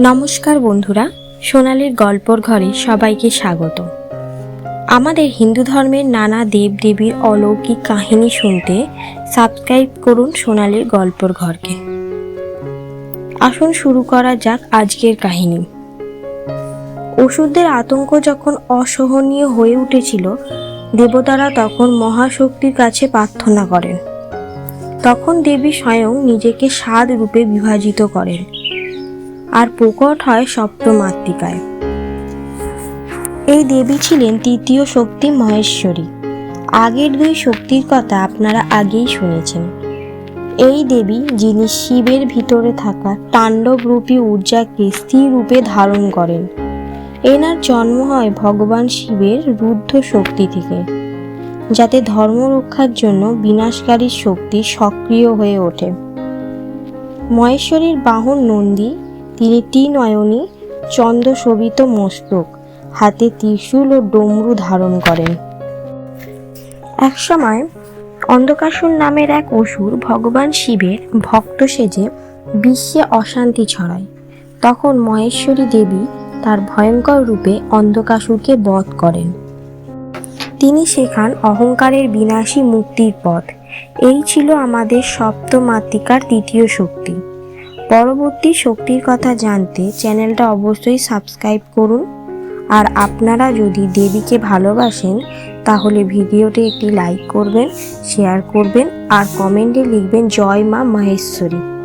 নমস্কার বন্ধুরা, সোনালির গল্পর ঘরে সবাইকে স্বাগত। আমাদের হিন্দু ধর্মের নানা দেব দেবীর অলৌকিক কাহিনী শুনতে সাবস্ক্রাইব করুন সোনালির গল্পর ঘরকে। আসুন শুরু করা যাক আজকের কাহিনী। ওষুধদের আতঙ্ক যখন অসহনীয় হয়ে উঠেছিল, দেবতারা তখন মহাশক্তির কাছে প্রার্থনা করেন। তখন দেবী স্বয়ং নিজেকে সাত রূপে বিভাজিত করেন। আর প্রকট হয় সপ্তমাতৃকায় এই দেবী ছিলেন তৃতীয় শক্তি মহেশ্বরী। আগের দুই শক্তির কথা আপনারা আগেই শুনেছেন। এই দেবী, যিনি শিবের ভিতরে থাকা তাণ্ডবরূপী ঊর্জাকে স্থির রূপে ধারণ করেন, এনার জন্ম হয় ভগবান শিবের রুদ্ধ শক্তি থেকে, যাতে ধর্ম রক্ষার জন্য বিনাশকারী শক্তি সক্রিয় হয়ে ওঠে। মহেশ্বরীর বাহন নন্দী তিনি ত্রিনয়নী চন্দ্রশোভিত মস্তক, হাতে ত্রিশূল ও ডমরু ধারণ করেন। একসময় অন্ধকাসুর নামের এক অসুর ভগবান শিবের ভক্ত সেজে বিশ্বে অশান্তি ছড়ায়। তখন মহেশ্বরী দেবী তার ভয়ঙ্কর রূপে অন্ধকাসুরকে বধ করেন। তিনি শেখান অহংকারের বিনাশী মুক্তির পথ। এই ছিল আমাদের সপ্তমাতৃকার তৃতীয় শক্তি। পরবর্তী শক্তির কথা জানতে চ্যানেলটা অবশ্যই সাবস্ক্রাইব করুন। আর আপনারা যদি দেবীকে ভালোবাসেন, তাহলে ভিডিওটি একটি লাইক করবেন, শেয়ার করবেন, আর কমেন্টে লিখবেন, জয় মা মহেশ্বরী।